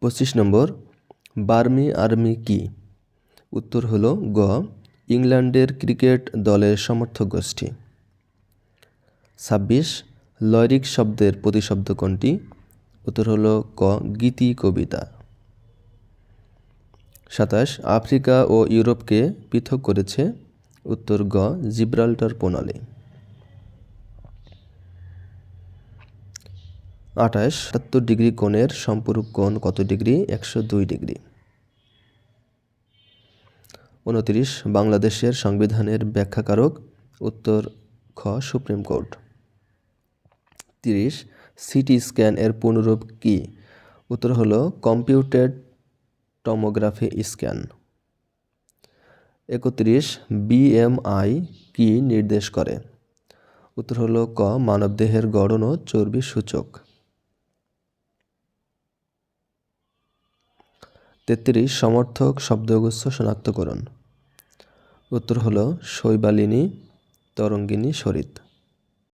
পঁচিশ নম্বর, vermi army কি? উত্তর হলো গ, ইংল্যান্ডের ক্রিকেট দলের সমর্থক গোষ্ঠী। ছাব্বিশ, লরিক শব্দের প্রতিশব্দ কোনটি? উত্তর হলো ক, গীতি কবিতা। সাতাশ, আফ্রিকা ও ইউরোপকে পৃথক করেছে। উত্তর গ, জিব্রাল্টার প্রণালী। আঠাশ সাতাত্তর ডিগ্রি কোণের সম্পূরক কোণ কত ডিগ্রি? একশো দুই ডিগ্রি। উনত্রিশ, বাংলাদেশের সংবিধানের ব্যাখ্যাকারক, উত্তর খ, সুপ্রিম কোর্ট। তিরিশ, সিটি স্ক্যান এর পুনরূপ কি? উত্তর হলো, কম্পিউটেড টমোগ্রাফি স্ক্যান। একত্রিশ, বিএমআই কি নির্দেশ করে? উত্তর হলো, ক, মানবদেহের গড়ন ও চর্বি সূচক। তেত্রিশ সমর্থক শব্দগুচ্ছ শনাক্তকরণ। উত্তর হলো শৈবালিনী তরঙ্গিনী সরিত